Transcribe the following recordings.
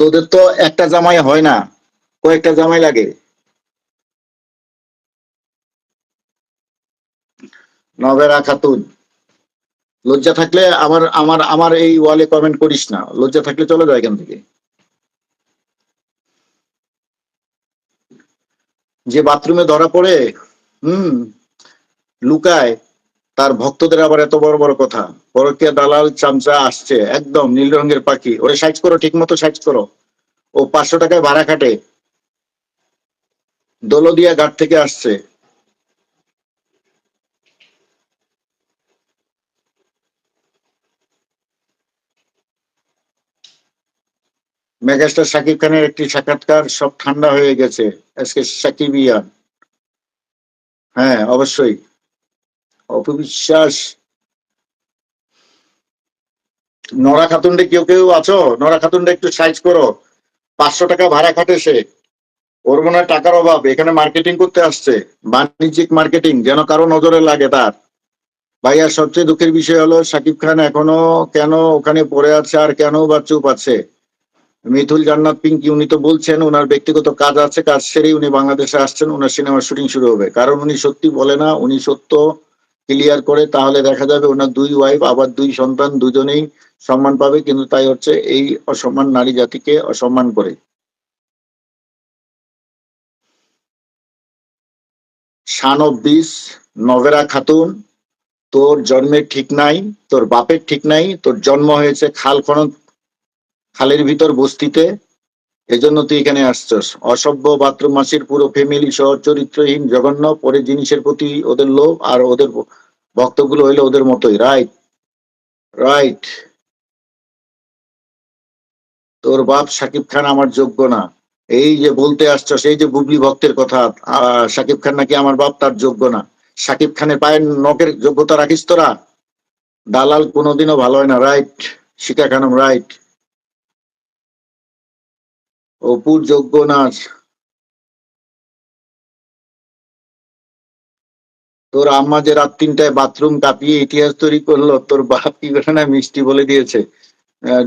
তোদের তো একটা জামাই হয় না, কয়েকটা জামাই লাগে। নবেরা খাতুন লজ্জা থাকলে আমার আমার আমার এই ওয়ালে কমেন্ট করিস না। লজ্জা থাকলে চলে যায় এখান থেকে। যে বাথরুমে ধরা পড়ে, হুম, লুকায় তার ভক্তদের আবার এত বড় বড় কথা। পরকিয়া দালাল চামচা আসছে, একদম নীল রঙের পাখি। ওরে সাইজ করো ঠিক মতো সাইজ করো। ও পাঁচশো টাকায় ভাড়া খাটে। দোলদিয়া ঘাট থেকে আসছে। মেগাস্টার শাকিব খানের একটি সাক্ষাৎকার সব ঠান্ডা হয়ে গেছে। আজকে সাকিব ইয়ান। হ্যাঁ অবশ্যই। অপবিশ্বাস। নরা খাতুনডে কেউ কেউ আছো? নরা খাতুনডে একটু সাইজ করো। পাঁচশো টাকা ভাড়া খাটে সে। ওর মনে হয় টাকার অভাব। এখানে মার্কেটিং করতে আসছে। বাণিজ্যিক মার্কেটিং যেন কারও নজরে লাগে তার। ভাইয়া, সবচেয়ে দুঃখের বিষয় হলো, সাকিব খান এখনও কেন ওখানে পড়ে আছে আর কেন বা চুপ আছে? মিথুল জান্নাত পিঙ্কি, উনি তো বলছেন ওনার ব্যক্তিগত কাজ আছে, কাজ সেরেই উনি বাংলাদেশে আসছেন ওনার সিনেমার শুটিং শুরু হবে। কারণ উনি সত্যি বলে না, উনি সত্য ক্লিয়ার করে, তাহলে দেখা যাবে ওনার দুই ওয়াইফ আবার দুই সন্তান, দুজনেই সম্মান পাবে, কিন্তু তাই হচ্ছে এই অসম্মান নারী জাতিকে অসম্মান করে। দিস নভেরা খাতুন, তোর জন্মের ঠিক নাই, তোর বাপের ঠিক নাই, তোর জন্ম হয়েছে খাল খনন, খালের ভিতর বস্তিতে এজন্য তুই এখানে আসছস। অসভ্য বাথরুম মাসির পুরো ফ্যামিলি সহ চরিত্রহীন, জঘন্য, পরে জিনিসের প্রতি ওদের লোভ আর ওদের ভক্তগুলো হইল ওদের মতোই। রাইট রাইট তোর বাপ সাকিব খান আমার যোগ্য না। এই যে বলতে আসছ এই যে বুবলি ভক্তের কথা সাকিব খান নাকি আমার বাপ তার যোগ্য না। সাকিব খানের পায়ের নখের যোগ্যতা রাখিস তোরা? দালাল কোনোদিনও ভালো হয় না। রাইট শিকা খানম রাইট অপুর যোগ্য না তোর আম্মা যে রাত তিনটায় বাথরুম কাঁপিয়ে ইতিহাস তৈরি করল, তোর বাপ কি করে না মিষ্টি বলে দিয়েছে?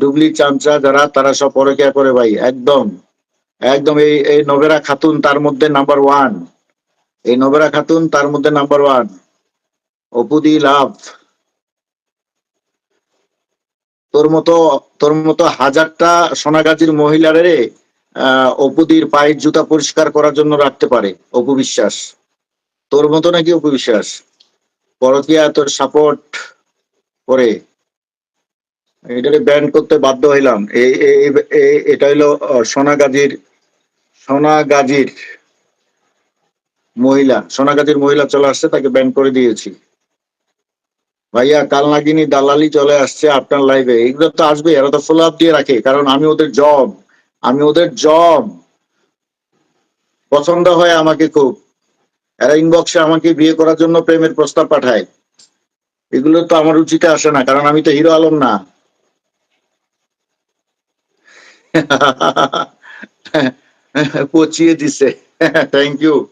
ডুবলি চামচা যারা, তারা সব পরকিয়া করে ভাই, একদম। একদম এই এই নবেরা খাতুন তার মধ্যে নাম্বার ওয়ান এই নবেরা খাতুন তার মধ্যে নাম্বার ওয়ান অপুদি লাভ। তোর মতো তোর মতো হাজারটা সোনাগাজীর মহিলারে অপুদির পায়ের জুতা পরিষ্কার করার জন্য রাখতে পারে অপু বিশ্বাস তোর মতো নাকি অপু বিশ্বাস পরকিয়া তোর সাপোর্ট করে। এটাকে ব্যান করতে বাধ্য হইলাম। এটা হইল আহ, সোনাগাজীর সোনাগাজীর মহিলা। সোনাগাজীর মহিলা চলে আসছে তাকে ব্যান করে দিয়েছি। ভাইয়া কাল নাগিনী দালালি চলে আসছে আপনার লাইভে এগুলো তো আসবে এরা তো ফলো আপ দিয়ে রাখে কারণ আমি ওদের জব আমি ওদের জম। পছন্দ হয় আমাকে খুব। এরা ইনবক্সে আমাকে বিয়ে করার জন্য প্রেমের প্রস্তাব পাঠায়। এগুলো তো আমার রুচিতে আসে না, কারণ আমি তো হিরো আলম না। পচিয়ে দিছে। থ্যাংক ইউ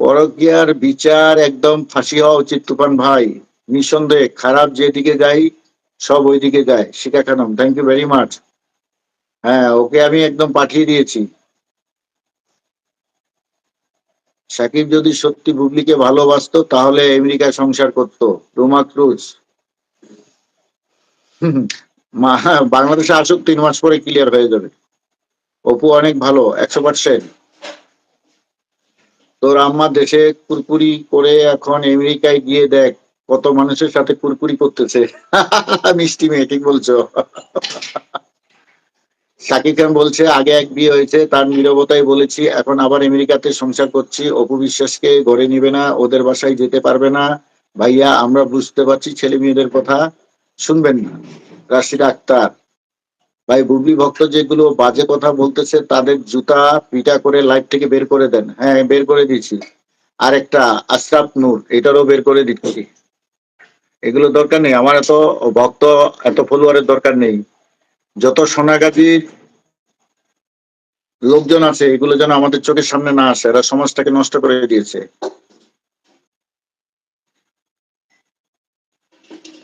পরকিয়ার বিচার একদম ফাঁসি হওয়া উচিত, তুফান ভাই। নিঃসন্দেহে, খারাপ যেদিকে যাই সব ওইদিকে যায় Shikha Khanam thank you very much হ্যাঁ ওকে আমি একদম পাঠিয়ে দিয়েছি। সাকিব যদি সত্যি বুবলিকে ভালোবাসতো, তাহলে আমেরিকায় সংসার করত। Roma Cruz. বাংলাদেশে আসুক, তিন মাস পরে ক্লিয়ার হয়ে যাবে। অপু অনেক ভালো, একশো পার্সেন্ট তোর আম্মা দেশে কুরকুরি করে এখন আমেরিকায় গিয়ে দেখ, কত মানুষের সাথে কুরকুরি করতেছে। মিষ্টি মেয়ে, ঠিক বলছো। শাকিব খান বলছে, আগে এক বিয়ে হয়েছে, তার নীরবতায় বলেছি, এখন আবার আমেরিকাতে সংসার করছি। অপু বিশ্বাসকে গড়ে নিবে না, ওদের বাসায় যেতে পারবে না। ভাইয়া, আমরা বুঝতে পারছি ছেলে মেয়েদের কথা। শুনবেন না। রাশিদ আক্তার, ভাই, বুবলি ভক্ত যেগুলো বাজে কথা বলতেছে, তাদের জুতা পিটা করে লাইভ থেকে বের করে দেন। হ্যাঁ বের করে দিচ্ছি আরেকটা, আশরাফ নূর, এটারও বের করে দিচ্ছি। এগুলো দরকার নেই। আমার এত ভক্ত, এত ফলোয়ারের দরকার নেই। যত সোনাগাজীর লোকজন আছে, এগুলো যেন আমাদের চোখের সামনে না আসে, এরা সমাজটাকে নষ্ট করে দিয়েছে।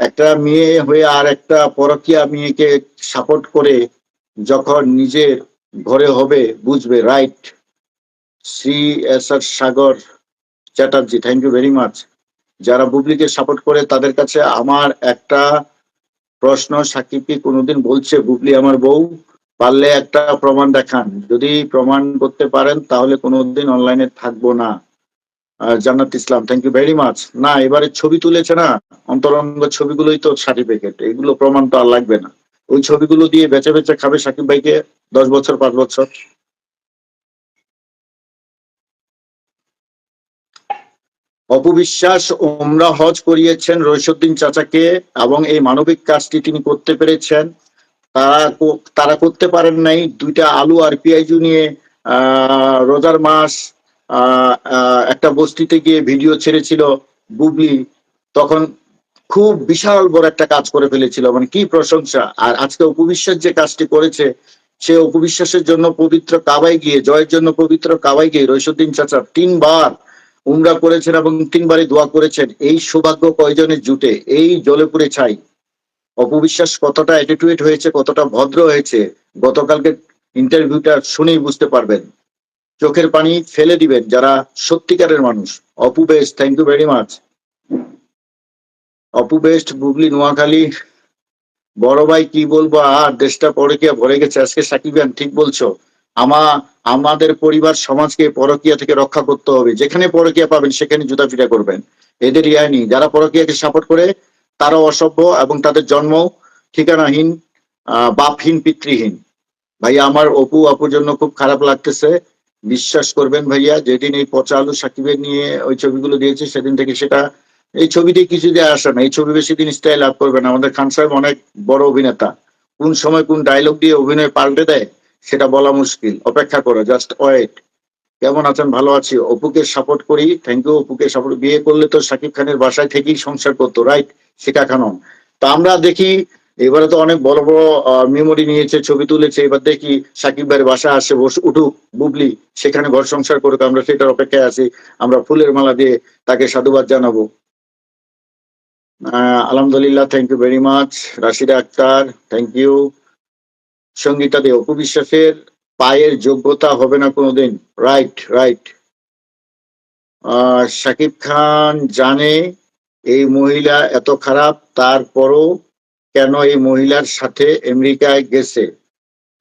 একটা মেয়ে হয়ে আর একটা পরকীয়া মেয়েকে সাপোর্ট করে যখন নিজের ঘরে হবে, বুঝবে right Shri S R Sagar Chatterjee thank you very much যারা বুবলিকে সাপোর্ট করে, তাদের কাছে আমার একটা প্রশ্ন, সাকিব কি কোনোদিন বলছে, বুবলি আমার বউ? পারলে একটা প্রমাণ দেখান। যদি প্রমাণ করতে পারেন, তাহলে কোনোদিন অনলাইনে থাকব না। Jannat Islam thank you very much না, এবারে ছবি তুলেছে না, অন্তরঙ্গ ছবিগুলোই তো সার্টিফিকেট এগুলো প্রমাণ তো আর লাগবে না। ওই ছবিগুলো দিয়ে বেচে বেচে খাবে সাকিব ভাইকে দশ বছর, পাঁচ বছর। অপবিশ্বাস ওমরা হজ করিয়েছেন রইসুদ্দিন চাচাকে এবং এই মানবিক কাজটি তিনি করতে পেরেছেন। তারা তারা করতে পারেন নাই। দুইটা আলু আর পেঁয়াজু নিয়ে রোজার মাস একটা বস্তিতে গিয়ে ভিডিও ছেড়েছিল বুবলি। তখন খুব বিশাল বড় একটা কাজ করে ফেলেছিল। মানে কি প্রশংসা। আর আজকে উপবিশ্বাস যে কাজটি করেছে, সে উপবিশ্বাসের জন্য পবিত্র কাবাই গিয়ে, জয়ের জন্য পবিত্র কাবাই গিয়ে রইসুদ্দিন চাচা তিনবার উমরা করেছেন এবং তিনবারই দোয়া করেছেন। এই সৌভাগ্য কয়জনের জুটে? এই জলে পুড়ে ছাই। অপবিশ্বাস কতটা অ্যাটিটিউড হয়েছে, কতটা ভদ্র হয়েছে, গতকালকে ইন্টারভিউটা শুনেই বুঝতে পারবেন। চোখের পানি ফেলে দিবেন যারা সত্যিকারের মানুষ। Apu best thank you very much Apu best Bubly Noakhali. বড় ভাই, কি বলব, আর দেশটা পরে পরকিয়া ভরে গেছে। আজকে সাকিব ঠিক বলছো। আমা, আমাদের পরিবার সমাজকে পরকিয়া থেকে রক্ষা করতে হবে। যেখানে পরকিয়া পাবেন, সেখানে জুতা পিটা করবেন। এদের ইয়া নেই। যারা পরকিয়াকে সাপোর্ট করে তারাও অসভ্য এবং তাদের জন্ম ঠিকানাহীন বাপহীন, পিতৃহীন। ভাইয়া, আমার অপু আপুর জন্য খুব খারাপ লাগতেছে। বিশ্বাস করবেন ভাইয়া, যেদিন এই পচা আলু সাকিবের নিয়ে ওই ছবিগুলো দিয়েছে, সেদিন থেকে সেটা এই ছবিতে কিছু দিয়ে আসে না। এই ছবি বেশি দিন স্টাইল আপ করবে না। আমাদের খান সাহেব অনেক বড় অভিনেতা। কোন সময় কোন ডায়লগ দিয়ে অভিনয় পাল্টে দেয়, সেটা বলা মুশকিল। অপেক্ষা করো জাস্ট ওয়েট কেমন আছেন? ভালো আছি। অপুকে সাপোর্ট করি। থ্যাংক ইউ অপুকে সাপোর্ট বিয়ে করলে তো শাকিব খানের বাসায় থেকেই সংসার করতো রাইট শিকা খানম তা আমরা দেখি, এবারে তো অনেক বড় বড় মেমোরি নিয়েছে, ছবি তুলেছে। এবার দেখি সাকিব ভাইয়ের বাসায় আসে, বস উঠুক, বুবলি, সেখানে ঘর সংসার করুক, আমরা সেটার অপেক্ষায় আছি। আমরা ফুলের মালা দিয়ে তাকে সাধুবাদ জানাব। আলহামদুলিল্লাহ thank you very much Rashida Akter thank you Sangita Dey, Apu বিশ্বাসের পায়ের যোগ্যতা হবে না কোনোদিন। রাইট রাইট শাকিব খান জানে এই মহিলা এত খারাপ, তারপরও কেন এই মহিলার সাথে আমেরিকায় গেছে?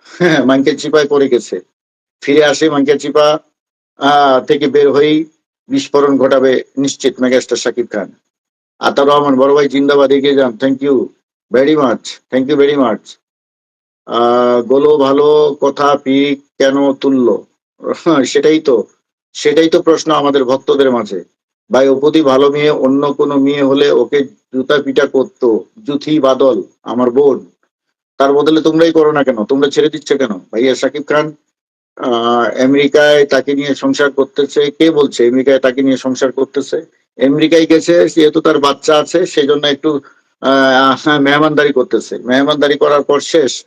হ্যাঁ মাইকেল চিপায় পড়ে গেছে। ফিরে আসে মাইকেল চিপা থেকে বের হয়েই বিস্ফোরণ ঘটাবে নিশ্চিত মেগাস্টার শাকিব খান। আতার রহমান, বড় ভাই, জিন্দাবাদ, এগিয়ে যান। Thank you very much thank you very much গোলো ভালো কথা পি কেন তুললো? সেটাই তো সেটাই তো প্রশ্ন আমাদের ভক্তদের মাঝে। ভাই অপতি ভালো মেয়ে, অন্য কোনো মেয়ে হলে ওকে জুতা পিটা করতো, জুথি বাদল, আমার বোন। তার বদলে তোমরাই করো না কেন? তোমরা ছেড়ে দিচ্ছ কেন? ভাইয়া সাকিব খান আমেরিকায় তাকে নিয়ে সংসার করতেছে। কে বলছে আমেরিকায় তাকে নিয়ে সংসার করতেছে? আমেরিকায় গেছে, যেহেতু তার বাচ্চা আছে সেই জন্য একটু, আহ, মেহমানদারি করতেছে। মেহমানদারি করার পর শেষ।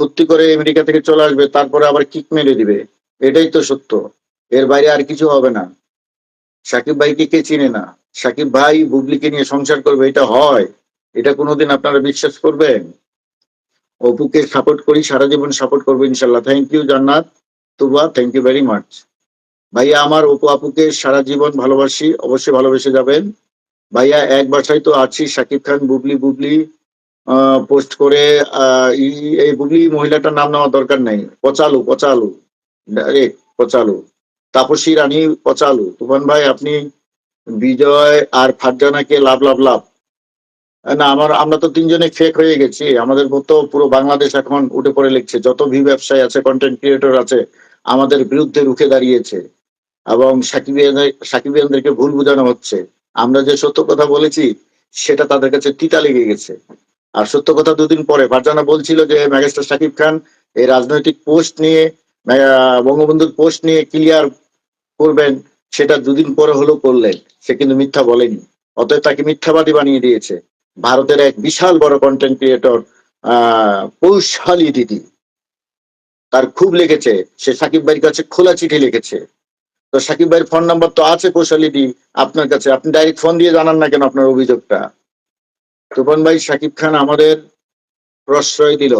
ফুর্তি করে আমেরিকা থেকে চলে আসবে, তারপরে আবার কিক মেরে দিবে। এটাই তো সত্য। এর বাইরে আর কিছু হবে না। সাকিব ভাইকে কে চিনে না? সাকিব ভাই বুবলিকে নিয়ে সংসার করবে, এটা হয়। এটা কোনোদিন আপনারা বিশ্বাস করবেন? অপুকে সাপোর্ট করি, সারা জীবন সাপোর্ট করব ইনশাল্লাহ thank you Jannat, Tuba thank you very much ভাইয়া, আমার অপু আপুকে সারা জীবন ভালোবাসি, অবশ্যই ভালোবেসে যাবেন। ভাইয়া, এক বাসায় তো আছি, সাকিব খান, বুবলি বুবলি। পোস্ট করে এই বুবলি মহিলাটার নাম নেওয়ার দরকার নেই। পচালু পচালু। ডাইরেক্ট পচালু। তাপসী রানী পচালু। তুফান ভাই, আপনি বিজয় আর ফারজানাকে লাভ লাভ লাভ। না, আমার, আমরা তো তিনজনে ফেক হয়ে গেছি। আমাদের মতো পুরো বাংলাদেশ এখন উঠে পড়ে লিখছে। যত ভি ব্যবসায়ী আছে কন্টেন্ট ক্রিয়েটর আছে, আমাদের বিরুদ্ধে রুখে দাঁড়িয়েছে। এবং সাকিবিয়ানদের সাকিবিয়ানদেরকে ভুল বোঝানো হচ্ছে। আমরা যে সত্য কথা বলেছি, সেটা তাদের কাছে তিতা লেগে গেছে। আর সত্য কথা দুদিন পরে ফারজানা বলছিল যে মেগাস্টার সাকিব খান, এই রাজনৈতিক পোস্ট নিয়ে বঙ্গবন্ধুর পোস্ট নিয়ে ক্লিয়ার করবেন, সেটা দুদিন পরে হলো করলেন। সে কিন্তু মিথ্যা বলেনি। অতএব তাকে মিথ্যাবাদী বানিয়ে দিয়েছে। ভারতের এক বিশাল বড় কন্টেন্ট ক্রিয়েটর পৌশালী দিদি। তার খুব লেগেছে। সে সাকিব ভাইয়ের কাছে খোলা চিঠি লিখেছে। তো সাকিব ভাইয়ের ফোন নাম্বার তো আছে কৌশালী দি। আপনার কাছে, আপনি ডাইরেক্ট ফোন দিয়ে জানান না কেন আপনার অভিযোগটা? তুফান ভাই, সাকিব খান আমাদের প্রশ্রয় দিল।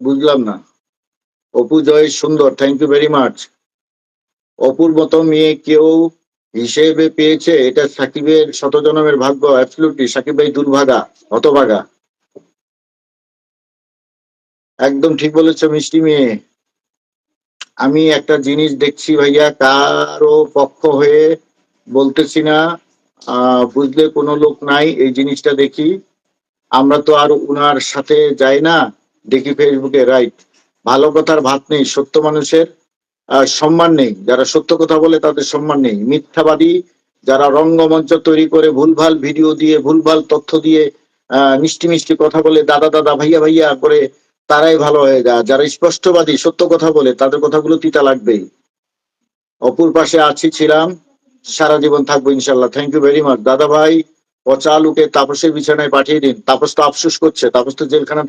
বুঝলাম না। অপু জয় সুন্দর থ্যাংক ইউ ভেরি মাচ অপুর মতো মেয়ে কেউ হিসেবে পেয়েছে, এটা সাকিবের শত জনমের ভাগ্য অ্যাবসলুটলি সাকিব ভাই দুর্ভাগা, হতভাগা। একদম ঠিক বলেছ, মিষ্টি মেয়ে। আমি একটা জিনিস দেখছি ভাইয়া, কারও পক্ষ হয়ে বলতেছি না। বুঝলে কোনো লোক নাই, এই জিনিসটা দেখি। আমরা তো আর উনার সাথে যাই না। দেখি ফেসবুকে, রাইট। ভালো কথার ভাত নেই, সত্য মানুষের সম্মান নেই। যারা সত্য কথা বলে তাদের সম্মান নেই। মিথ্যাবাদী, যারা রঙ্গমঞ্চ তৈরি করে ভুলভাল ভিডিও দিয়ে, ভুলভাল তথ্য দিয়ে মিষ্টি মিষ্টি কথা বলে, দাদা দাদা, ভাইয়া ভাইয়া করে, তারাই ভালো হয়ে যায়। যারা স্পষ্টবাদী, সত্য কথা বলে, তাদের কথাগুলো তিতা লাগবেই। অপুর পাশে আছি, ছিলাম। সারা জীবন থাকব ইনশাল্লাহ থ্যাংক ইউ ভেরি মাচ দাদা ভাই পচা তাপসের বিছানায় পাঠিয়ে দিন। তাপস তো আফসোস করছে। তাপস তো জেলখানা